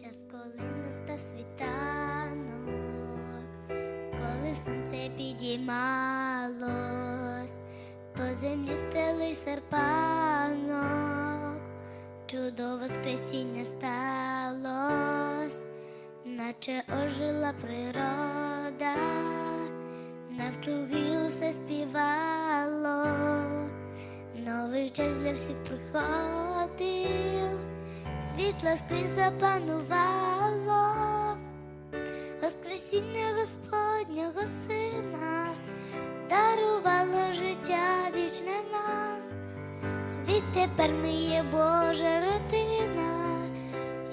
Час, коли настав світанок, коли сонце підіймалось, по землі стелий серпанок, чудо воскресіння сталось, наче ожила природа, навкруги усе співало, новий час для всіх приходив світло скрізь запанувало, Воскресіння Господнього Сина дарувало життя вічне нам. Відтепер ми є Божа родина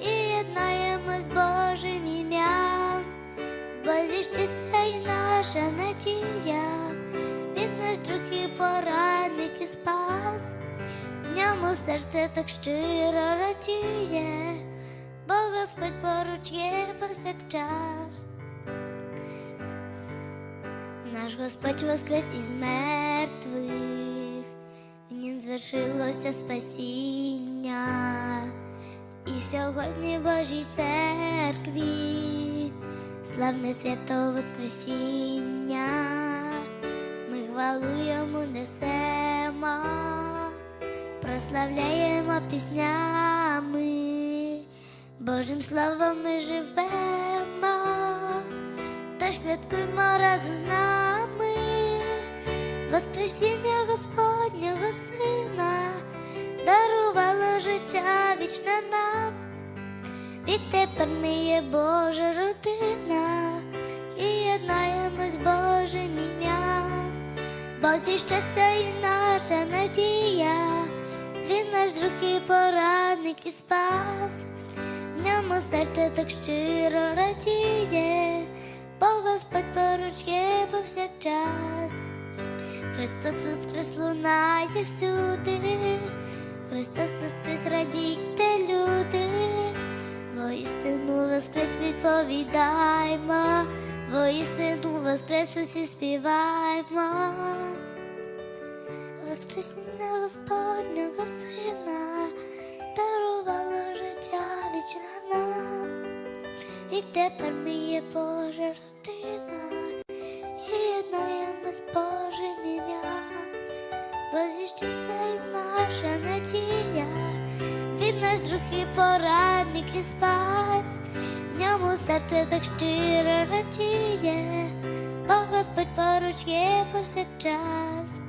і єднаємось Божим ім'ям, бо зіщася й наша надія, він наш друг і порадник і спас. Ньому серце так щиро радіє, Господь поруч є повсякчас. Наш Господь воскрес із мертвих, в нім звершилося спасіння, і сьогодні в Божій церкві, славне свято Воскресіння, ми хвалу йому несемо прославляємо піснями, Божим словом ми живемо, то святкуємо разом з нами, Воскресіння Господнього Сина дарувало життя вічне нам. Відтепер ми є Божа родина і єднаємось Божим ім'ям. Бо зі щастя і наша надія, він наш друг і порадник і спас, ньому серце так щиро радіє, бо Господь поруч є повсякчас. Христос воскрес лунає всюди, Христос воскрес радійте люди, воістину воскрес відповідаймо, воістину воскрес усі співаймо. Воскресіння Господнього Сина тепер ми є Божа родина, і єднаємо з Божим ім'ям, і наша надія, він наш друг і порадник і спас, в ньому серце так щиро радіє, бо Господь поруч є повсякчас.